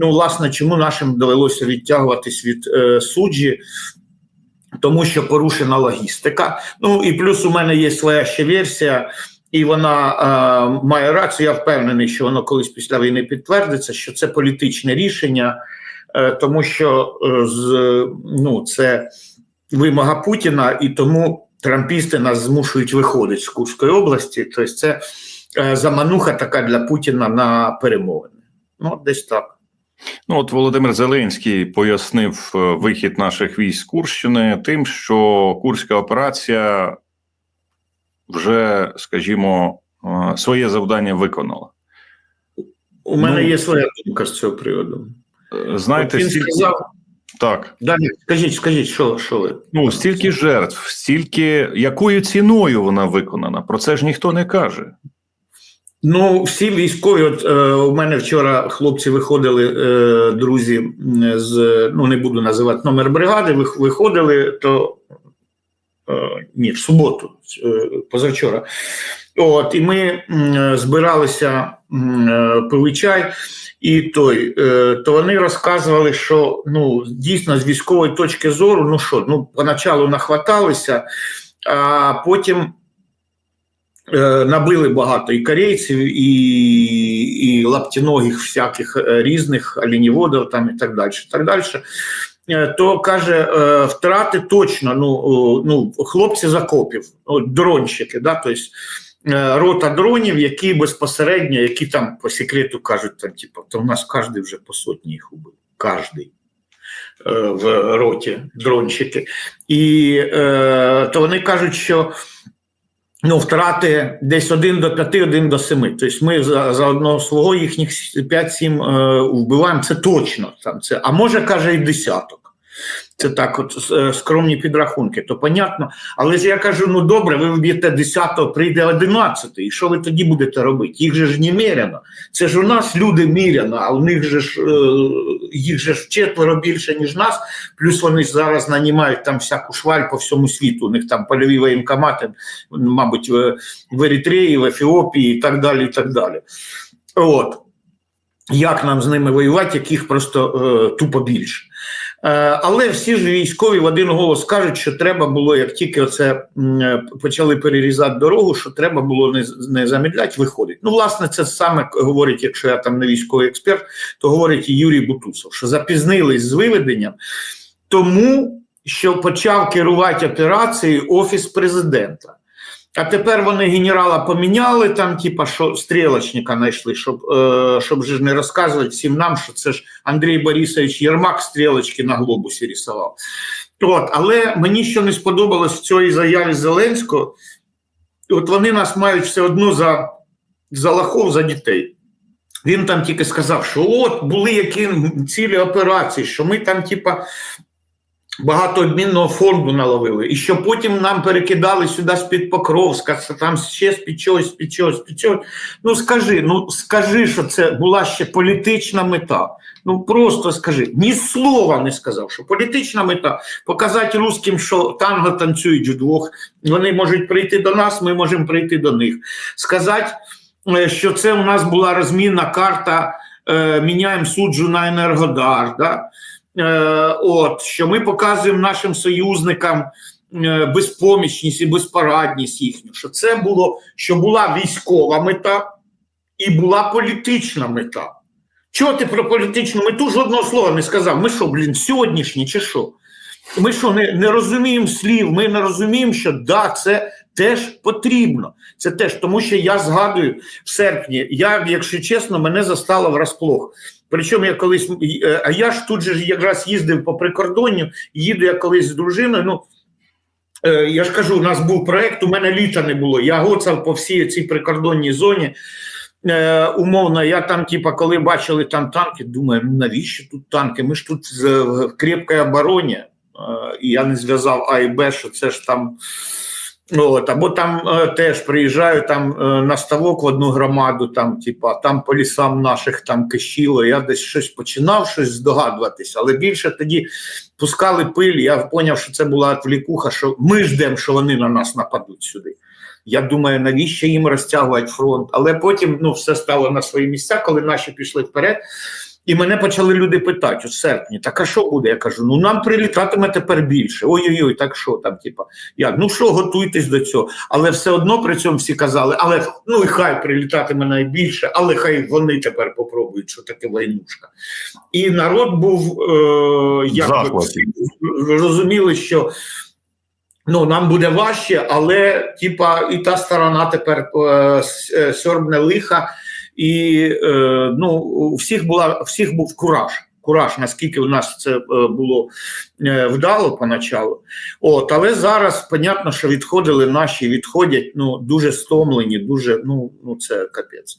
Ну, власне, чому нашим довелося відтягуватись від е, суджі? Тому що порушена логістика. Ну і плюс у мене є своя ще версія, і вона е, має рацію. Я впевнений, що воно колись після війни підтвердиться, що це політичне рішення, е, тому що е, з, ну, це вимога Путіна, і тому трампісти нас змушують виходити з Курської області. Тобто, це е, замануха така для Путіна на перемовини. Ну, десь так. Ну, от Володимир Зеленський пояснив е, вихід наших військ з Курщини тим, що Курська операція вже, скажімо, е, своє завдання виконала. У мене Ну, є своя думка з цього приводу. Знаєте, От він стільки, сказав, так, далі, скажіть, скажіть, що, що ви? ну стільки жертв, стільки якою ціною вона виконана, про це ж ніхто не каже. Ну, всі військові, от е, у мене вчора хлопці виходили, е, друзі, з ну не буду називати номер бригади, виходили, то е, ні, в суботу, е, позавчора. От, і ми м, збиралися, е, пили чай, і той, е, то вони розказували, що ну, дійсно з військової точки зору, ну що, ну, поначалу нахваталися, а потім е, набили багато і корейців, і, і лаптіногих всяких е, різних оленіводів там і так далі. Так далі. Е, То каже, е, втрати точно, ну, ну хлопці з окопів, от, дронщики, да, тобто е, рота дронів, які безпосередньо, які там по секрету кажуть, там, типу, то в нас кожен вже по сотні їх убив. Е, в роті дронщики. І е, то вони кажуть, що ну, втрати десь 1 до 5, 1 до 7. Тобто ми за, за одного свого їхніх 5-7 е, вбиваємо, це точно. Там, це, а може, каже, і десяток. Це так, от е, скромні підрахунки, то понятно. Але ж я кажу: ну добре, ви вб'єте 10-го, прийде 11-й, і що ви тоді будете робити? Їх же ж немерено. Це ж у нас люди міряно, а у них же ж е, їх же ж вчетверо більше, ніж нас. Плюс вони зараз нанімають там всяку шваль по всьому світу. У них там польові воєнкомати, мабуть, в Еритреї, в Ефіопії і так далі. і так далі. От. Як нам з ними воювати, яких просто е, тупо більше. Е, але всі ж військові в один голос кажуть, що треба було, як тільки оце е, почали перерізати дорогу, що треба було не, не замедляти, виходить. Ну, власне, це саме говорить, якщо я там не військовий експерт, то говорить і Юрій Бутусов, що запізнились з виведенням, тому що почав керувати операцією Офіс президента. А тепер вони генерала поміняли, там, типа, що стрілочника знайшли, щоб е, щоб же ж не розказувати всім нам, що це ж Андрій Борисович Єрмак стрілочки на глобусі рисував. От, але мені що не сподобалось в цій заяві Зеленського, от вони нас мають все одно за, за лахов, за дітей. Він там тільки сказав, що от були які цілі операції, що ми там, типа, багато обмінного фонду наловили, і що потім нам перекидали сюди з-під Покровська, там ще з-під чогось, з-під чогось, з-під чогось. Ну скажи, ну скажи, що це була ще політична мета. Ну просто скажи, ні слова не сказав, що політична мета показати русським, що танго танцюють вдвох, вони можуть прийти до нас, ми можемо прийти до них. Сказати, е, що це у нас була розмінна карта, е, міняємо суджу на Енергодар. Да? Е, от, що ми показуємо нашим союзникам е, безпомічність і безпорадність їхню, що це було, що була військова мета і була політична мета. Чого ти про політичну мету жодного слова не сказав? Ми що, блін, сьогоднішні чи що? Ми що, не, не розуміємо слів, ми не розуміємо, що да, це теж потрібно. Це теж, тому що я згадую в серпні, я, якщо чесно, мене застало врасплох. Причому я колись, е, а я ж тут же якраз їздив по прикордонню, їду я колись з дружиною. Ну е, я ж кажу, у нас був проект, у мене літа не було. Я гоцав по всій цій прикордонній зоні. Е, умовно, я там, типа, коли бачили там танки, думаю, ну навіщо тут танки? Ми ж тут з- в крепкій обороні. І я не зв'язав А і Б, що це ж там. От, або там е, теж приїжджаю там е, на ставок в одну громаду, там, типа, там по лісам наших там кишіло. Я десь щось починав щось здогадуватися, але більше тоді пускали пиль. Я зрозумів, що це була отвлікуха, що ми ждемо, що вони на нас нападуть сюди. Я думаю, навіщо їм розтягувати фронт? Але потім ну, все стало на свої місця, коли наші пішли вперед. І мене почали люди питати у серпні: так а що буде? Я кажу: ну нам прилітатиме тепер більше. Ой-ой-ой, так що там, типа, як? Ну що, готуйтесь до цього. Але все одно при цьому всі казали, але ну і хай прилітатиме найбільше, але хай вони тепер попробують, що таке войнушка. І народ був е, як розуміли, що. Ну, нам буде важче, але типа і та сторона тепер е, е, сьорбне лиха, і е, ну, у всіх була всіх був кураж. Кураж, наскільки у нас це е, було е, вдало поначалу. От, але зараз, понятно, що відходили наші, відходять ну, дуже стомлені, дуже, ну, ну це капець.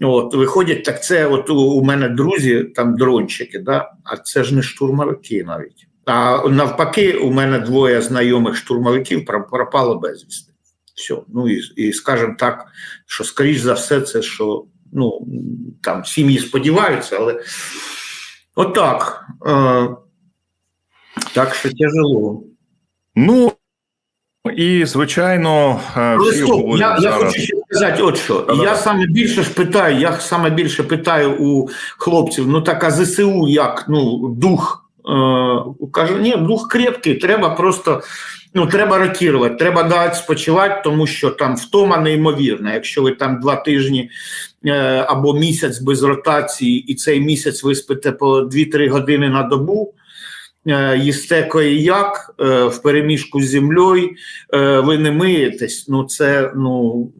От, виходять, так це от у, у мене друзі, там дрончики, да? а це ж не штурмовики навіть. А навпаки, у мене двоє знайомих штурмовиків про- пропало безвісти. Все. Ну і, і скажімо так, що скоріш за все, це що ну там сім'ї сподіваються, але отак. Е, так що тяжело. Ну і звичайно, е, Але стоп, я, я хочу ще сказати, от що. Да-да. Я саме більше ж питаю, я саме більше питаю у хлопців: ну так, а ЗСУ як ну, дух. Е, каже, ні, дух крепкий, треба просто ну, треба ротувати, треба дати спочивати, тому що там втома неймовірна. Якщо ви там два тижні або місяць без ротації, і цей місяць ви спите по 2-3 години на добу. е, Їсте коїяк е, в переміжку з землею, е, ви не миєтесь, ну це, ну,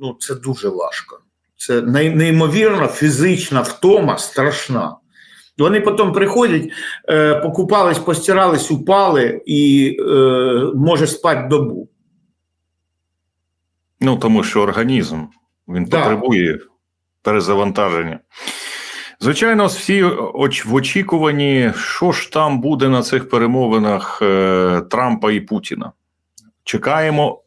ну, це дуже важко. Це ней- неймовірно фізична втома страшна. Вони потім приходять, е, покупались, постирались, упали і е, може спати добу. Ну тому що організм він Да. потребує перезавантаження. Звичайно, всі оч- в очікуванні, що ж там буде на цих перемовинах е, Трампа і Путіна. Чекаємо,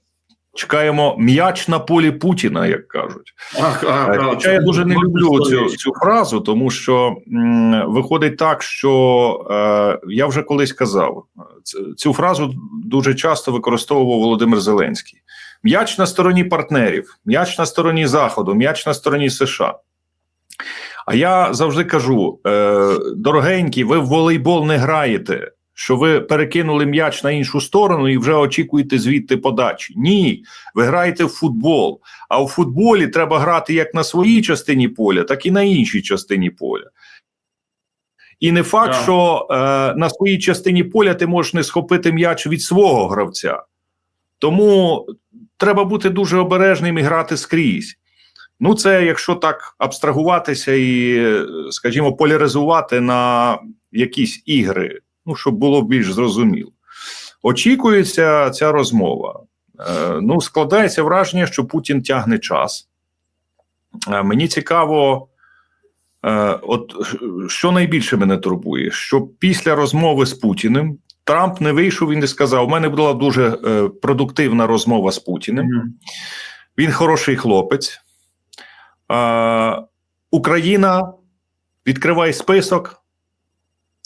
чекаємо м'яч на полі Путіна, як кажуть. Ах, а, Е, Хоча я дуже не люблю цю, цю фразу, тому що м, виходить так, що е, я вже колись казав, ц- цю фразу дуже часто використовував Володимир Зеленський. М'яч на стороні партнерів, м'яч на стороні Заходу, м'яч на стороні США. А я завжди кажу: е, дорогенькі, ви в волейбол не граєте. Що ви перекинули м'яч на іншу сторону і вже очікуєте звідти подачі? Ні, ви граєте в футбол. А у футболі треба грати як на своїй частині поля, так і на іншій частині поля. І не факт, Так. що е, на своїй частині поля ти можеш не схопити м'яч від свого гравця. Тому треба бути дуже обережним і грати скрізь. Ну, це якщо так абстрагуватися і, скажімо, поляризувати на якісь ігри, ну, щоб було більш зрозуміло. Очікується ця розмова. Е, ну, складається враження, що Путін тягне час. Е, мені цікаво, е, от що найбільше мене турбує, що після розмови з Путіним Трамп не вийшов і не сказав: у мене була дуже е, продуктивна розмова з Путіним. Мгм. Він хороший хлопець. Е, Україна відкриває список.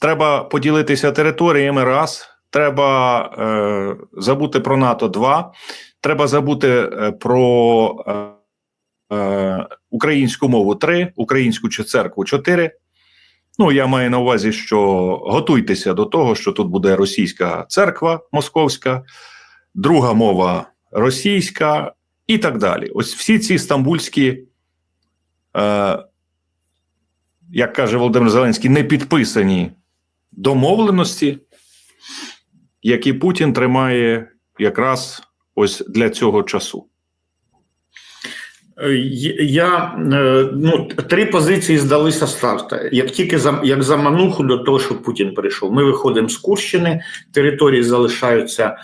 Треба поділитися територіями раз. Треба е, забути про НАТО 2. Треба забути е, про е, е, українську мову 3, українську церкву 4. Ну, я маю на увазі, що готуйтеся до того, що тут буде російська церква московська, друга мова російська і так далі. Ось всі ці стамбульські, е, як каже Володимир Зеленський, не підписані домовленості, які Путін тримає якраз ось для цього часу. Е, Я е, ну три позиції здалися старта. Як тільки за як за мануху до того, що Путін прийшов, ми виходимо з Курщини, території залишаються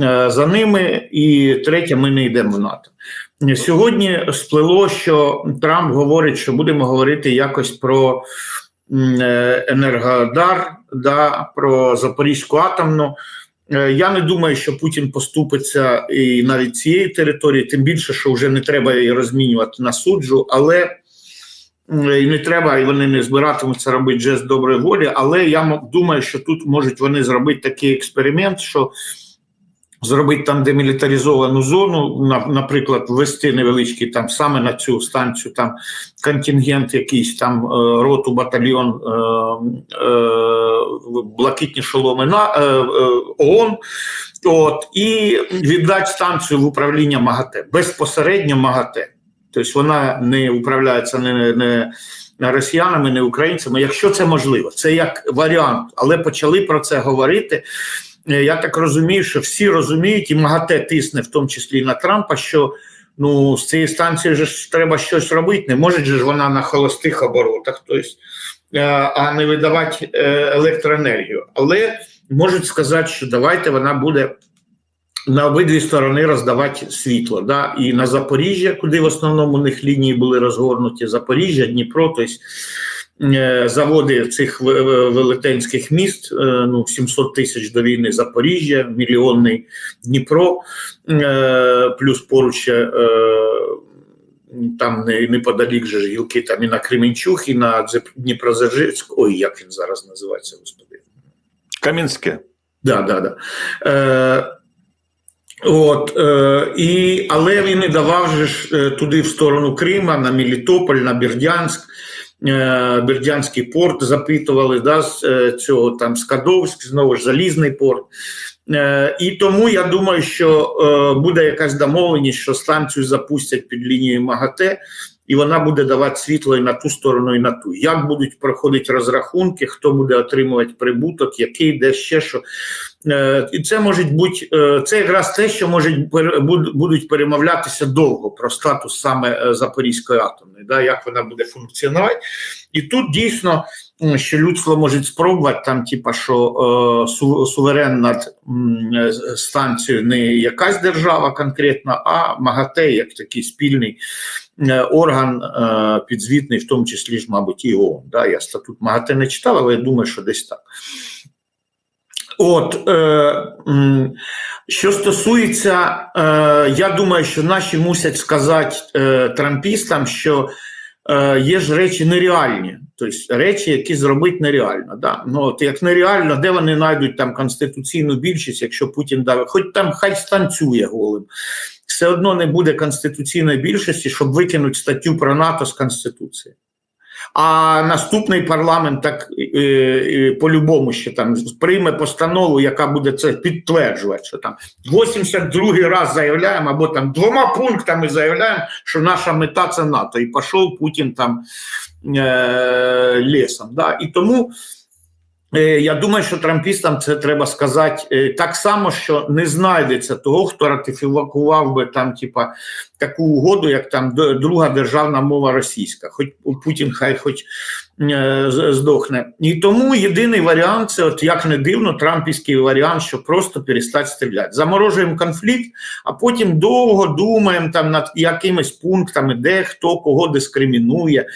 е, за ними, і третє, ми не йдемо в НАТО. Сьогодні сплило, що Трамп говорить, що будемо говорити якось про Енергодар, да, про Запорізьку атомну. Е, Я не думаю, що Путін поступиться і навіть цієї території, тим більше, що вже не треба її розмінювати на суджу, але і не треба, і вони не збиратимуться робити жест доброї волі. Але я думаю, що тут можуть вони зробити такий експеримент, що зробити там демілітаризовану зону, наприклад, ввести невеличкий там саме на цю станцію там контингент, якийсь там е, роту, батальйон, е, е, блакитні шоломи на ООН. От, і віддати станцію в управління МАГАТЕ, безпосередньо МАГАТЕ. Тобто вона не управляється не, не росіянами, не українцями. Якщо це можливо, це як варіант, але почали про це говорити. Е, Я так розумію, що всі розуміють, і МАГАТЕ тисне, в тому числі і на Трампа, що ну з цієї станції ж треба щось робити. Не може ж вона на холостих оборотах, тобто, е, а не видавати е, електроенергію. Але можуть сказати, що давайте вона буде на обидві сторони роздавати світло. Да? І на Запоріжжя, куди в основному у них лінії були розгорнуті, Запоріжжя, Дніпро, тобто заводи цих ве- ве- велетенських міст, е, ну 700 тисяч до війни Запоріжжя, мільйонний Дніпро, е, плюс поруч ще, е, там неподалік же ж гілки, там і на Кременчуг, і на Дзеп- Ой, як він зараз називається, господи. Кам'янське. Да, да, да. Е, от, е, і, але він і давав же ж е, туди в сторону Крима, на Мелітополь, на Бердянськ. Е, Бердянський порт запитували, да, з е, цього там Скадовськ, знову ж залізний порт. Е, і тому я думаю, що буде якась домовленість, що станцію запустять під лінією МАГАТЕ, і вона буде давати світло і на ту сторону, і на ту. Як будуть проходити розрахунки, хто буде отримувати прибуток, який де ще що. Е, І це може бути е, це якраз те, що можуть будуть перемовлятися довго про статус саме е, Запорізької атомної, да, як вона буде функціонувати. І тут дійсно що людство може спробувати там, типа, що е, су, суверен над е, станцією не якась держава конкретна, а МАГАТЕ як такий спільний е, орган е, підзвітний, в тому числі ж, мабуть, і ООН. Да? Я статут МАГАТЕ не читав, але я думаю, що десь так. От, що стосується, я думаю, що наші мусять сказати трампістам, що є ж речі нереальні, тобто речі, які зробити нереально. Да? Ну, от як нереально, де вони знайдуть там конституційну більшість, якщо Путін дав, хоч там хай станцює голим. Все одно не буде конституційної більшості, щоб викинути статтю про НАТО з Конституції. А наступний парламент так по-любому ще там прийме постанову, яка буде це підтверджувати, що там 82-й раз заявляємо, або там двома пунктами заявляємо, що наша мета це НАТО. І пішов Путін там е, лісом. Да? І тому я думаю, що трампістам це треба сказати е, так само, що не знайдеться того, хто ратифікував би там, типа, таку угоду, як там друга державна мова російська, хоч Путін хай хоч е, здохне. І тому єдиний варіант це, от як не дивно, трампівський варіант, що просто перестати стріляти. Заморожуємо конфлікт, а потім довго думаємо там над якимись пунктами, де хто кого дискримінує.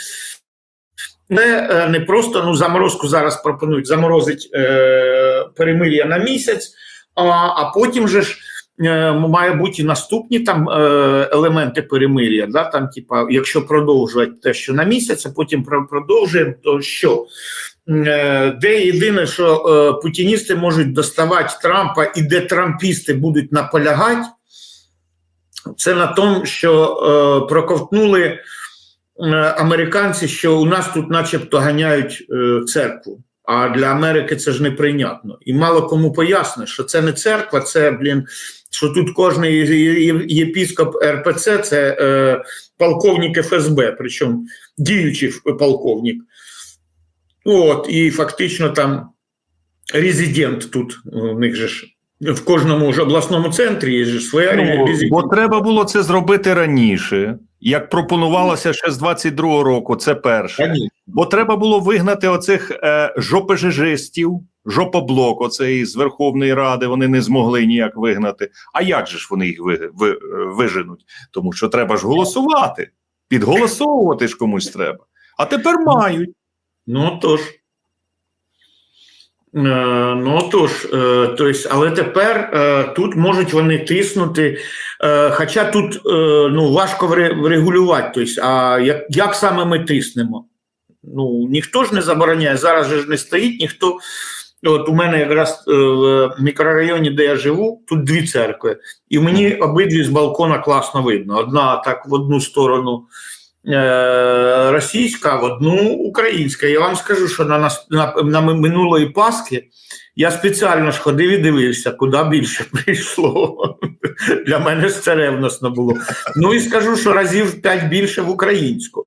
Не, е, не просто ну заморозку зараз пропонують заморозити е, перемир'я на місяць, а, а потім же ж е, має бути наступні там е, елементи перемир'я. Да, там, типа, якщо продовжувати те, що на місяць, а потім продовжуємо, то що? Е, Де єдине, що е, путіністи можуть доставати Трампа, і де трампісти будуть наполягати, це на тому, що е, проковтнули американці, що у нас тут, начебто, ганяють е, церкву. А для Америки це ж неприйнятно. І мало кому пояснить, що це не церква, це, блін, що тут є- єпіскоп РПЦ це е, полковник ФСБ, причому діючий полковник. От, і фактично там резидент тут у них же ж в кожному ж обласному центрі є ж своя Ну, резидент. бо треба було це зробити раніше, як пропонувалося ще з 22-го року. Це перше. Бо треба було вигнати оцих е, жопежижистів, жопоблок оцей з Верховної Ради. Вони не змогли ніяк вигнати. А як же ж вони їх ви, ви, виженуть? Тому що треба ж голосувати, підголосовувати ж комусь треба. А тепер мають. Ну тож. Е, ну тож, е, то есть, але тепер е, тут можуть вони тиснути. Хоча тут ну, важко вре- врегулювати. То есть, а як, як саме ми тиснемо? Ну, ніхто ж не забороняє, зараз же ж не стоїть ніхто От у мене якраз в мікрорайоні, де я живу, тут дві церкви, і мені обидві з балкона класно видно. Одна так в одну сторону російська, в одну українська. Я вам скажу, що на, нас- на, на минулої Пасхи я спеціально ж ходив і дивився, куди більше прийшло. Для мене ж це ревносно було. Ну і скажу, що разів п'ять більше в українську.